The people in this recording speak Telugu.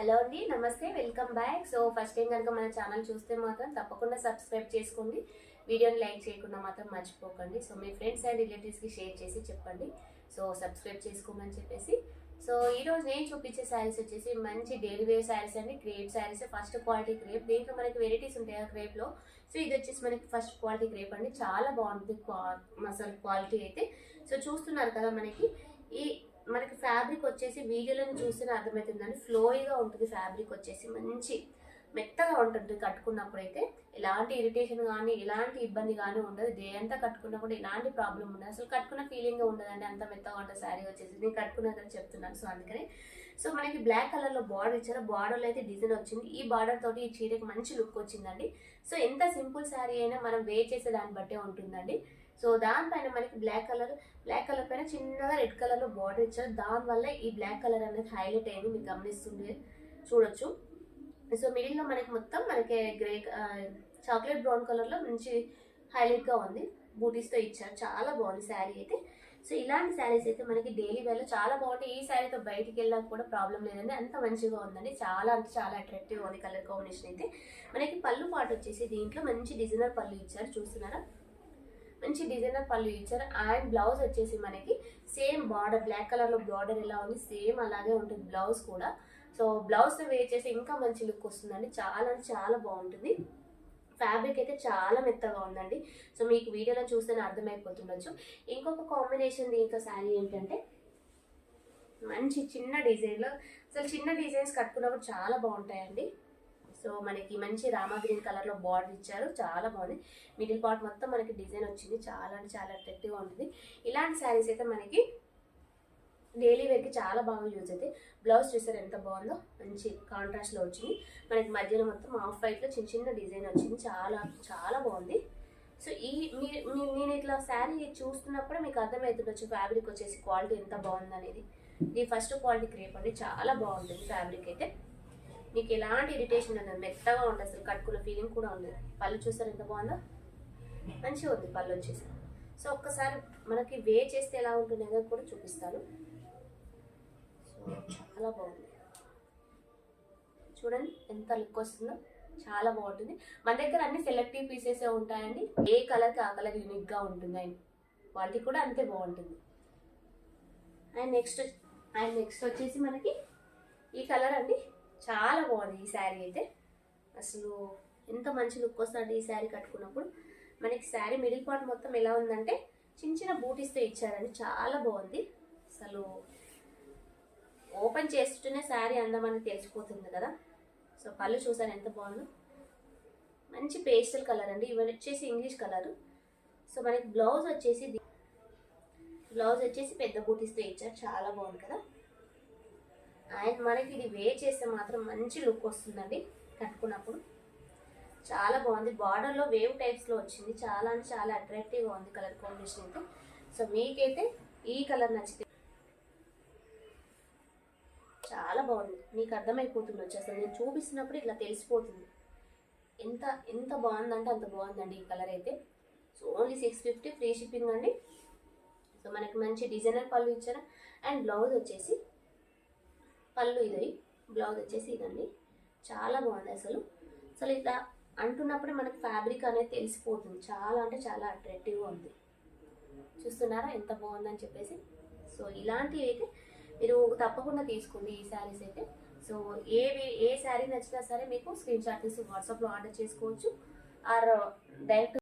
హలో అండి నమస్తే welcome back. So first time కనుక మన ఛానల్ చూస్తే మాత్రం తప్పకుండా సబ్స్క్రైబ్ చేసుకోండి. వీడియోని లైక్ చేయకుండా మాత్రం మర్చిపోకండి. సో మీ ఫ్రెండ్స్ అండ్ రిలేటివ్స్కి షేర్ చేసి చెప్పండి. సో సబ్స్క్రైబ్ చేసుకోమని చెప్పేసి. సో ఈరోజు నేను చూపించే శారీస్ వచ్చేసి మంచి డైలీ వేర్ శారీస్ అండి. Crepe saris. First quality crepe. దీంట్లో మనకి వెరైటీస్ ఉంటాయి ఆ క్రేప్లో. సో ఇది వచ్చేసి మనకి ఫస్ట్ క్వాలిటీ క్రేప్ అండి. చాలా బాగుంటుంది క్వా- మసాలా క్వాలిటీ అయితే. సో చూస్తున్నారు కదా మనకి. ఈ మనకి ఫ్యాబ్రిక్ వచ్చేసి వీడియోలను చూస్తేనే అర్థమవుతుందండి. ఫ్లోయిగా ఉంటుంది ఫ్యాబ్రిక్ వచ్చేసి. మంచి మెత్తగా ఉంటుంది కట్టుకున్నప్పుడు అయితే. ఎలాంటి ఇరిటేషన్ కానీ ఎలాంటి ఇబ్బంది కానీ ఉండదు. డే అంతా కట్టుకున్నా కూడా ఎలాంటి ప్రాబ్లం ఉండదు. అసలు కట్టుకున్న ఫీలింగ్ ఉండదండి. అంత మెత్తగా ఉంటుంది శారీ వచ్చేసి. నేను కట్టుకున్నదని చెప్తున్నాను. సో అందుకని. సో మనకి బ్లాక్ కలర్లో బార్డర్ ఇచ్చారు. బార్డర్లో అయితే డిజైన్ వచ్చింది. ఈ బార్డర్ తోటి ఈ చీరకి మంచి లుక్ వచ్చిందండి. సో ఎంత సింపుల్ శారీ అయినా మనం వేర్ చేసే దాన్ని బట్టే ఉంటుందండి. సో దానిపైన మనకి బ్లాక్ కలర్ బ్లాక్ కలర్ పైన చిన్నగా రెడ్ కలర్లో బార్డర్ ఇచ్చారు. దానివల్ల ఈ బ్లాక్ కలర్ అనేది హైలైట్ అయింది. మీరు గమనిస్తుంది చూడొచ్చు. సో మిడిల్లో మనకి మొత్తం మనకి గ్రే చాక్లెట్ బ్రౌన్ కలర్లో మంచి హైలైట్గా ఉంది. బూటీస్తో ఇచ్చారు. చాలా బాగుంది శారీ అయితే. సో ఇలాంటి శారీస్ అయితే మనకి డైలీ వేర్లో చాలా బాగుంటాయి. ఈ శారీతో బయటికి వెళ్ళడానికి కూడా ప్రాబ్లం లేదండి. అంత మంచిగా ఉందండి. చాలా అంటే చాలా అట్రాక్టివ్ ఉంది కలర్ కాంబినేషన్ అయితే. మనకి పళ్ళు పాటు వచ్చేసి దీంట్లో మంచి డిజైనర్ పళ్ళు ఇచ్చారు. చూస్తున్నారా? మంచి డిజైనర్ పళ్ళు ఇచ్చారు. అండ్ బ్లౌజ్ వచ్చేసి మనకి సేమ్ బార్డర్ బ్లాక్ కలర్లో బార్డర్ ఎలా ఉంది సేమ్ అలాగే ఉంటుంది బ్లౌజ్ కూడా. సో బ్లౌజ్ వేర్ చేసి ఇంకా మంచి లుక్ వస్తుందండి. చాలా అంటే చాలా బాగుంటుంది. ఫ్యాబ్రిక్ అయితే చాలా మెత్తగా ఉందండి. సో మీకు వీడియోలో చూస్తేనే అర్థమైపోతుండొచ్చు. ఇంకొక కాంబినేషన్ దీంతో శారీ ఏంటంటే మంచి చిన్న డిజైన్లో అసలు చిన్న డిజైన్స్ కట్టుకున్నప్పుడు చాలా బాగుంటాయండి. సో మనకి మంచి రామా గ్రీన్ కలర్లో బార్డర్ ఇచ్చారు. చాలా బాగుంది. మిడిల్ పార్ట్ మొత్తం మనకి డిజైన్ వచ్చింది. చాలా అంటే చాలా అట్రాక్టివ్గా ఉంటుంది. ఇలాంటి శారీస్ అయితే మనకి డైలీ వేర్కి చాలా బాగా యూజ్ అవుతాయి. బ్లౌజ్ చూసారు ఎంత బాగుందో మంచి కాంట్రాస్ట్లో వచ్చింది. మనకి మధ్యలో మొత్తం ఆఫ్ వైట్లో చిన్న చిన్న డిజైన్ వచ్చింది. చాలా చాలా బాగుంది. సో ఈ మీరు నేను ఇట్లా శారీ చూస్తున్నప్పుడే మీకు అర్థమవుతుండొచ్చు ఫ్యాబ్రిక్ వచ్చేసి క్వాలిటీ ఎంత బాగుందనేది. ఇది ఫస్ట్ క్వాలిటీ క్రేప్ అండి చాలా బాగుంటుంది ఫ్యాబ్రిక్ అయితే. నీకు ఎలాంటి ఇరిటేషన్ ఉండదు మెత్తగా ఉంది అసలు కట్టుకున్న ఫీలింగ్ కూడా ఉండదు. పళ్ళు చూసారు ఎంత బాగుందో? మంచిగా ఉంది పళ్ళు వచ్చేసి. సో ఒక్కసారి మనకి వే చేస్తే ఎలా ఉంటుంది అనేది కూడా చూపిస్తాను. సో చాలా బాగుంది. చూడండి ఎంత లుక్ వస్తుందో. చాలా బాగుంటుంది. మన దగ్గర అన్ని సెలెక్టివ్ పీసెస్ ఉంటాయండి. ఏ కలర్కి ఆ కలర్ యూనిక్గా ఉంటుంది అండ్. క్వాలిటీ కూడా అంతే బాగుంటుంది. అండ్ నెక్స్ట్ అండ్ నెక్స్ట్ వచ్చేసి మనకి ఈ కలర్ అండి. చాలా బాగుంది ఈ శారీ అయితే. అసలు ఎంత మంచి లుక్ వస్తుంది ఈ శారీ కట్టుకున్నప్పుడు. మనకి శారీ మిడిల్ పార్ట్ మొత్తం ఎలా ఉందంటే చిన్న చిన్న బూటీస్తో ఇచ్చారండి. చాలా బాగుంది. అసలు ఓపెన్ చేస్తుంటేనే శారీ అందమని తెలిసిపోతుంది కదా. సో పళ్ళు చూసాను ఎంత బాగుందో. మంచి పేస్టల్ కలర్ అండి. ఇవి వచ్చేసి ఇంగ్లీష్ కలర్ సో మనకి బ్లౌజ్ వచ్చేసి బ్లౌజ్ వచ్చేసి పెద్ద బూటీస్తో ఇచ్చారు. చాలా బాగుంది కదా. అండ్ మనకి ఇది వే చేస్తే మాత్రం మంచి లుక్ వస్తుందండి కట్టుకున్నప్పుడు. చాలా బాగుంది. బార్డర్లో వేవ్ టైప్స్లో వచ్చింది. చాలా అంటే చాలా అట్రాక్టివ్గా ఉంది కలర్ కాంబినేషన్ అయితే. సో మీకైతే ఈ కలర్ నచ్చితే చాలా బాగుంది. మీకు అర్థమైపోతుంది వచ్చి అసలు నేను చూపిస్తున్నప్పుడు ఇట్లా తెలిసిపోతుంది. ఎంత ఎంత బాగుందంటే అంత బాగుందండి ఈ కలర్ అయితే. So only six fifty free shipping అండి. సో మనకి మంచి డిజైనర్ పళ్ళు ఇచ్చారు. అండ్ బ్లౌజ్ వచ్చేసి పళ్ళు ఇది బ్లౌజ్ వచ్చేసి ఇదండి. చాలా బాగుంది అసలు. అసలు ఇట్లా అంటున్నప్పుడే మనకి ఫ్యాబ్రిక్ అనేది తెలిసిపోతుంది. చాలా అంటే చాలా అట్రాక్టివ్గా ఉంది. చూస్తున్నారా? ఎంత బాగుందని చెప్పేసి. సో ఇలాంటివి అయితే మీరు తప్పకుండా తీసుకోండి ఈ శారీస్ అయితే. సో ఏ ఏ శారీ నచ్చినా సరే మీకు స్క్రీన్ షాట్ తీసి వాట్సాప్లో ఆర్డర్ చేసుకోవచ్చు. Are direct